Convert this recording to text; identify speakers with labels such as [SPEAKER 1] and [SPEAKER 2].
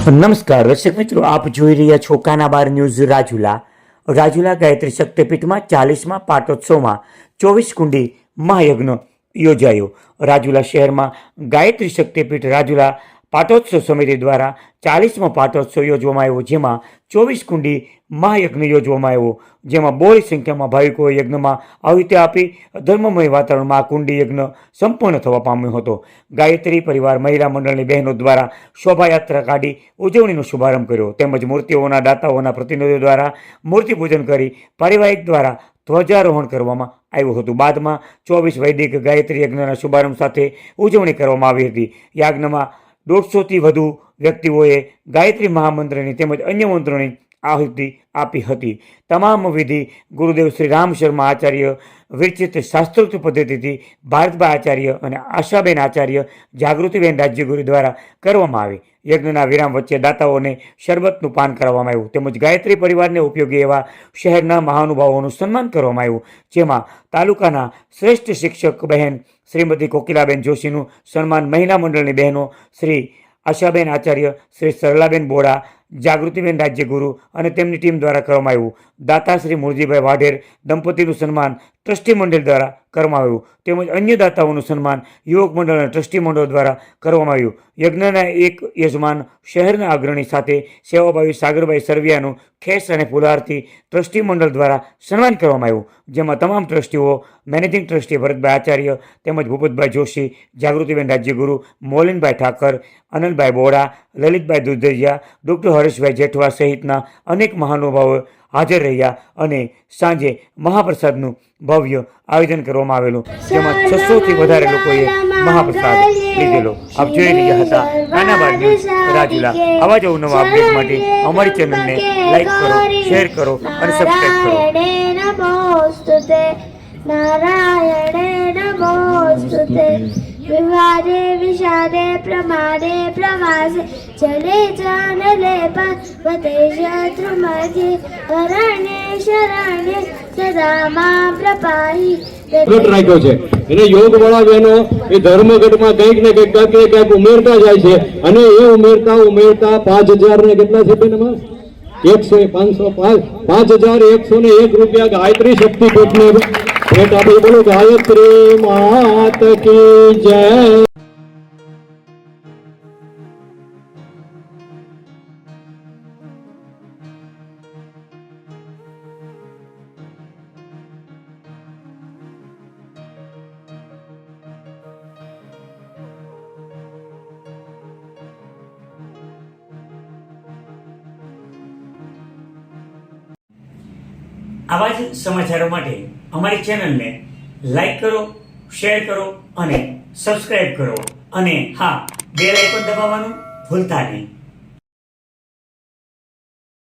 [SPEAKER 1] નમસ્કાર, દર્શક મિત્રો, આપ જોઈ રહ્યા છો કાનાબાર ન્યૂઝ રાજુલા. રાજુલા ગાયત્રી શક્તિપીઠમાં ચાલીસમાં પાટોત્સવમાં ચોવીસ કુંડી મહાયજ્ઞ યોજાયો. રાજુલા શહેરમાં ગાયત્રી શક્તિપીઠ રાજુલા પાટોત્સવ સમિતિ દ્વારા ચાલીસમો પાટોત્સવ યોજવામાં આવ્યો, જેમાં ચોવીસ કુંડી મહાયજ્ઞ યોજવામાં આવ્યો. જેમાં બોરી સંખ્યામાં ભાવિકોએ યજ્ઞમાં આહુતિ આપી ધર્મમય વાતાવરણમાં આ કુંડી યજ્ઞ સંપૂર્ણ થવા પામ્યો હતો. ગાયત્રી પરિવાર મહિલા મંડળની બહેનો દ્વારા શોભાયાત્રા કાઢી ઉજવણીનો શુભારંભ કર્યો. તેમજ મૂર્તિઓના દાતાઓના પ્રતિનિધિઓ દ્વારા મૂર્તિ પૂજન કરી પારિવારિક દ્વારા ધ્વજારોહણ કરવામાં આવ્યું હતું. બાદમાં ચોવીસ વૈદિક ગાયત્રી યજ્ઞના શુભારંભ સાથે ઉજવણી કરવામાં આવી હતી. યજ્ઞમાં દોઢસોથી વધુ વ્યક્તિઓએ ગાયત્રી મહામંત્રની તેમજ અન્ય મંત્રોની આહુતિ આપી હતી. તમામ વિધિ ગુરુદેવ શ્રી રામ શર્મા આચાર્ય, વિરચિત શાસ્ત્રોક્ત પદ્ધતિથી ભારતભાઈ આચાર્ય અને આશાબેન આચાર્ય જાગૃતિબેન રાજ્યગુરુ દ્વારા કરવામાં આવી. યજ્ઞના વિરામ વચ્ચે દાતાઓને શરબતનું પાન કરાવવામાં આવ્યું. તેમજ ગાયત્રી પરિવારને ઉપયોગી એવા શહેરના મહાનુભાવોનું સન્માન કરવામાં આવ્યું. જેમાં તાલુકાના શ્રેષ્ઠ શિક્ષક બહેન શ્રીમતી કોકિલાબેન જોશીનું સન્માન મહિલા મંડળની બહેનો શ્રી આશાબેન આચાર્ય, શ્રી સરલાબેન બોડા જાગૃતિબેન રાજ્યગુરુ અને તેમની ટીમ દ્વારા કરવામાં આવ્યું. દાતા શ્રી મુરજીભાઈ વાઢેર દંપતીનું સન્માન ટ્રસ્ટી મંડળ દ્વારા કરવામાં આવ્યું. તેમજ અન્ય દાતાઓનું સન્માન યુવક મંડળ અને ટ્રસ્ટી મંડળ દ્વારા કરવામાં આવ્યું. યજ્ઞના એક યજમાન શહેરના અગ્રણી સાથે સેવાભાવી સાગરભાઈ સરવિયાનું ખેસ અને ફુલહારથી ટ્રસ્ટી મંડળ દ્વારા સન્માન કરવામાં આવ્યું. જેમાં તમામ ટ્રસ્ટીઓ, મેનેજિંગ ટ્રસ્ટી ભરતભાઈ આચાર્ય તેમજ ભૂપતભાઈ જોશી, જાગૃતિબેન રાજ્યગુરુ મોલિનભાઈ ઠાકર, અનંતભાઈ બોડા લલિતભાઈ દુધેજિયા ડૉક્ટર હરેશભાઈ જેઠવા સહિતના અનેક મહાનુભાવો હાજર રહ્યા અને સાંજે મહાપ્રસાદનું ભવ્ય આયોજન કરવામાં આવેલું. જેમાં છસોથી વધારે લોકોએ મહાપ્રસાદ લીધેલો. આપ જોઈ રહ્યા હતા નાના બાળ ન્યૂઝ રાજુલા. આવા જ અવનવા અપડેટ માટે અમારી ચેનલને લાઈક કરો, શેર કરો અને સબસ્ક્રાઈબ કરો.
[SPEAKER 2] નારાયણે વિવારે વિશારે પ્રમાણે પ્રવાસે ચલે જાનલે પતે શત્રુમધ્યે અરણ્ય શરણ્ય સદા માં
[SPEAKER 3] પ્રપાહી રાખ્યો છે. એને યોગ વાળા બહેનો એ ધર્મગઢમાં કંઈક ને કંઈક કંઈક ક્યાંક ઉમેરતા જાય છે. અને એ ઉમેરતા ઉમેરતા પાંચ હજાર ને કેટલા છે બેન અમારે? એકસો પાંચસો પાંચ. પાંચ હજાર એકસો ને એક રૂપિયા ગાયત્રી શક્તિ પીઠને ગાયત્રી માત કી જય
[SPEAKER 1] આવા જ સમાચારો માટે અમારી ચેનલને લાઈક કરો, શેર કરો અને સબસ્ક્રાઇબ કરો. અને હા, બેલ આઇકોન દબાવવાનું ભૂલતા નહીં.